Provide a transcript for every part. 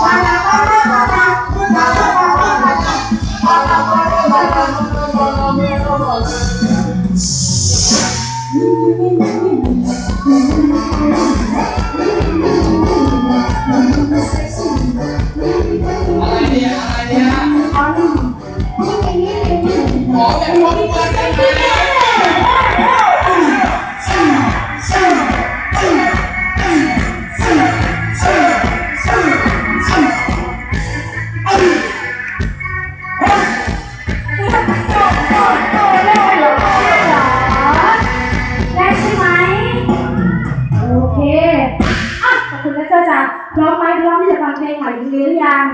อะไรเนี่ยอะไรเนี่ยอแบบพร้อมกันได้ไหม ร้อมไหมพร้อมที่จะฟังเพลงใหม่หญิงลีหรือยัง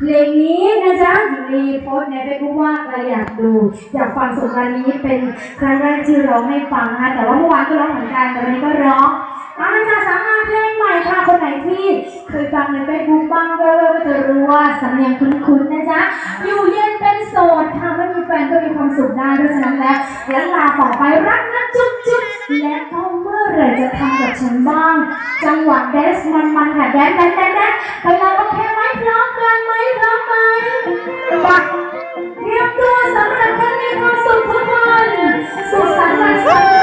เพลงนี้นะจ๊ะหญิงลีโพสต์ในเฟซบุ๊กว่าใครอยากดูอยากฟังสงกรานต์นี้เป็นครั้งแรกที่ร้องให้ฟังนะคะแต่ว่าเมื่อวานก็ร้องเหมือนกันแต่วันนี้ก็ร้องเอาละจ้ะสามงานเพลงใหม่ค่ะคนไหนที่เคยฟังในเฟซบุ๊กบ้างก็ก็จะรู้ว่าสำเนียงคุ้นๆนะจ๊ะอยู่เย็นเป็นโสดค่ะไม่มีแฟนก็มีความสุขได้เพราะฉะนั้นแล้วเดี๋ยวลาต่อไปรักนะจุ๊บจุ๊บและก็เมื่ อไหร่จะทำกับฉันบ้าง จังหวะแดนซ์มันๆค่ะแดนแดนแดนแดนไปเลยโอเคไหมพร้อมกันไหมพร้อมไหมมาเตรียมตัวสำหรับคนมีความสุขทุกคน สุขสันต์วันศุกร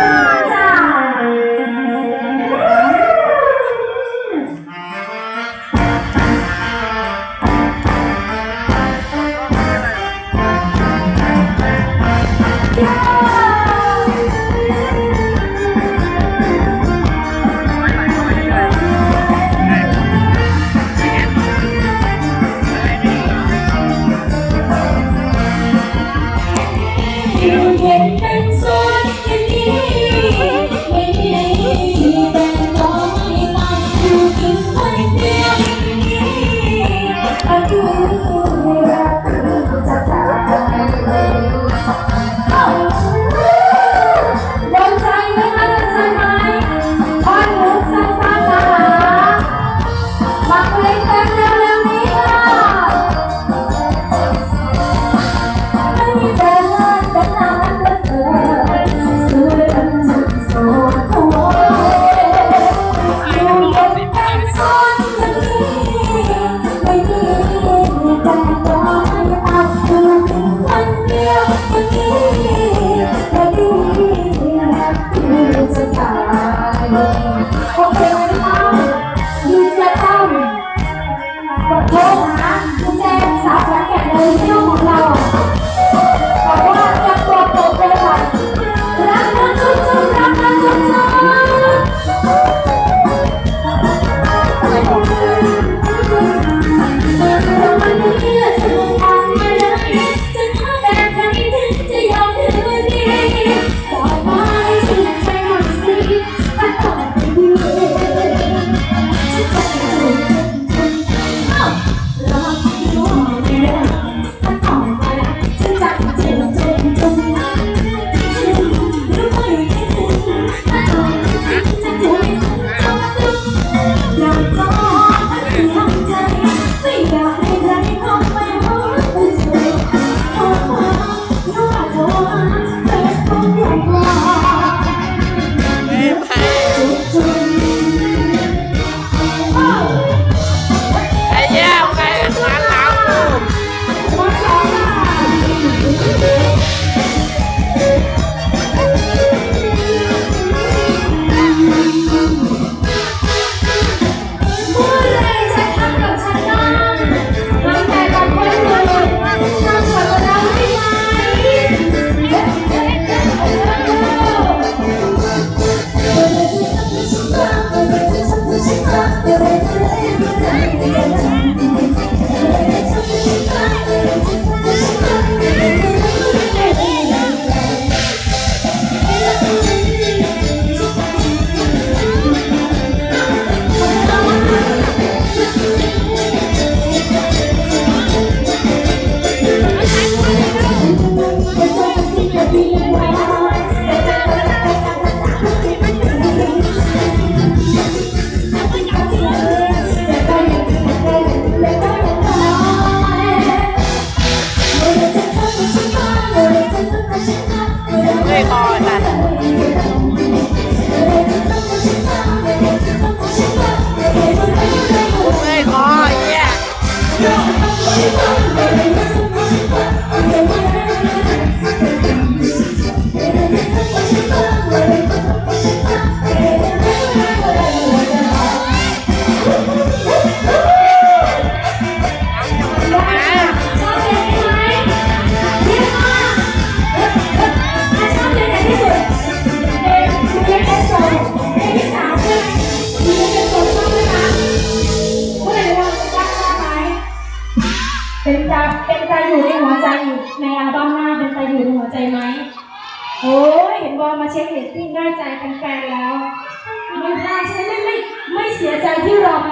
I do.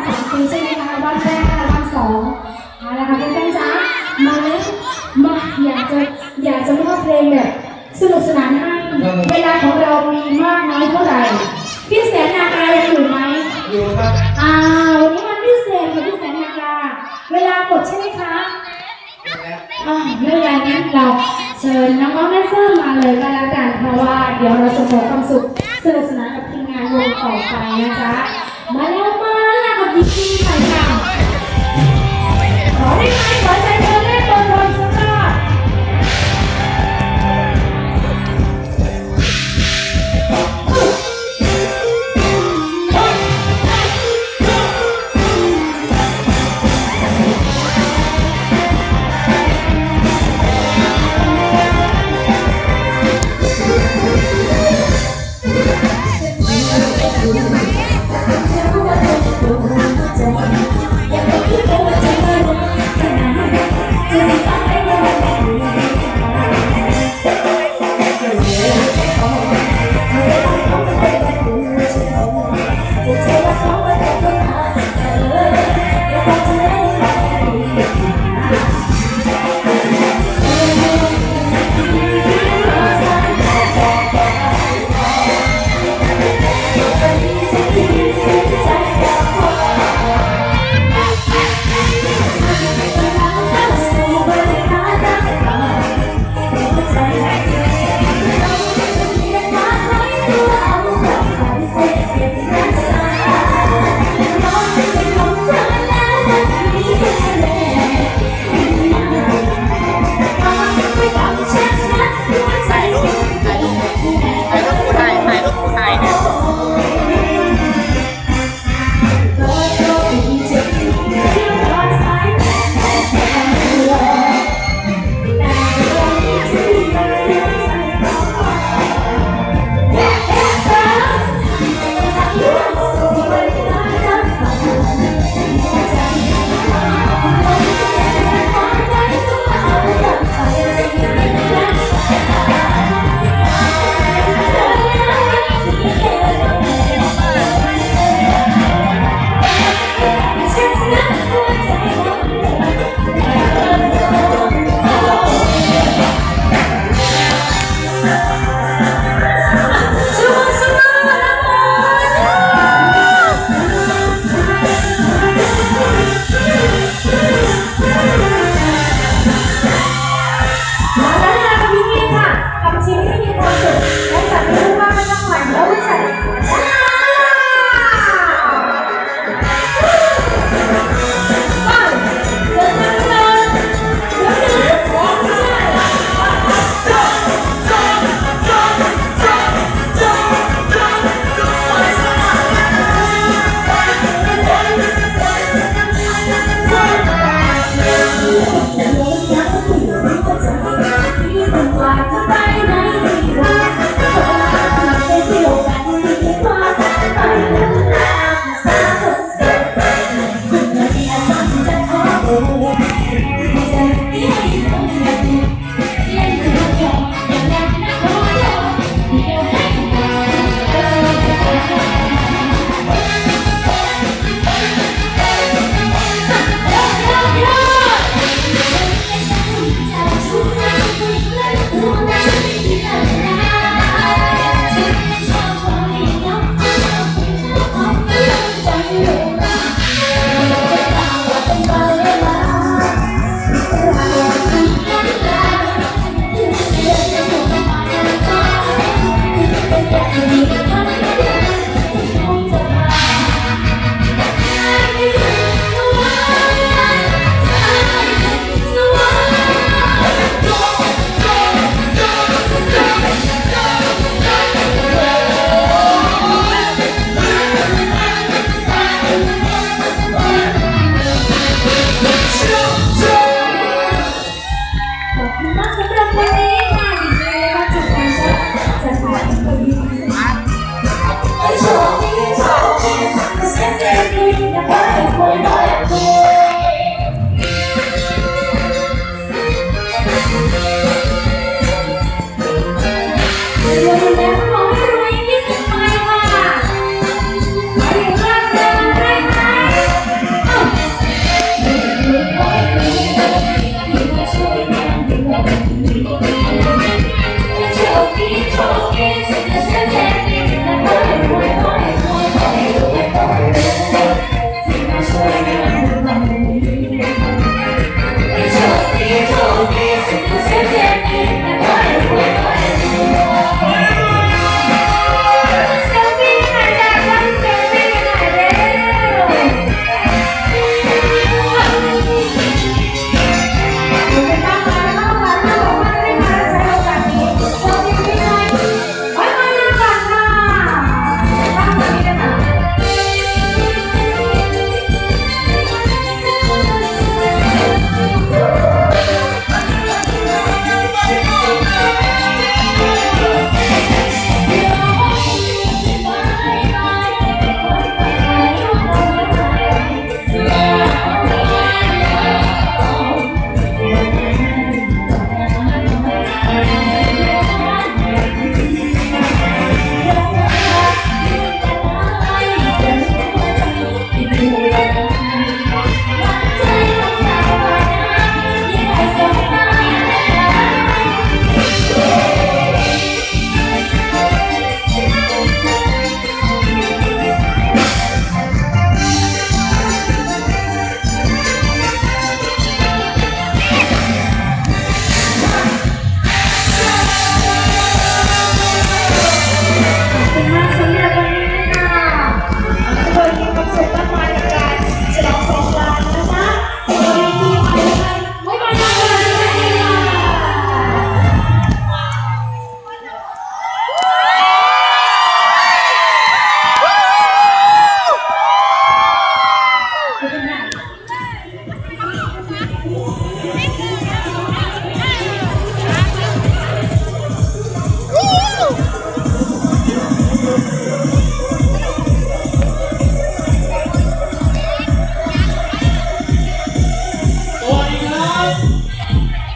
สามปีใช่ไหมคะอัลบั้มแรกอัลบั้มสองเอาละค่ะเพื่อนๆจ๊ะมาแล้วมาอยากจะอยากจะมอบเพลงแบบสนุกสนานให้เวลาของเรามีมากน้อยเท่าไหร่พี่แสนนาคายังอยู่ไหมอยู่ครับอ่าวันนี้วันพิเศษค่ะพี่แสนนาคาเวลาหมดใช่ไหมคะอ่าไม่เป็นไรงั้นเราเชิญน้องๆแดนเซอร์มาเลยก็แล้วกันเพราะว่าเดี๋ยวเราจะขอความสุขสนุกสนานกับทีมงานวงต่อไปนะจ๊ะมาแล้ว มาแล้วกับดิคีหน่อยค่ะขอได้ไหมขอ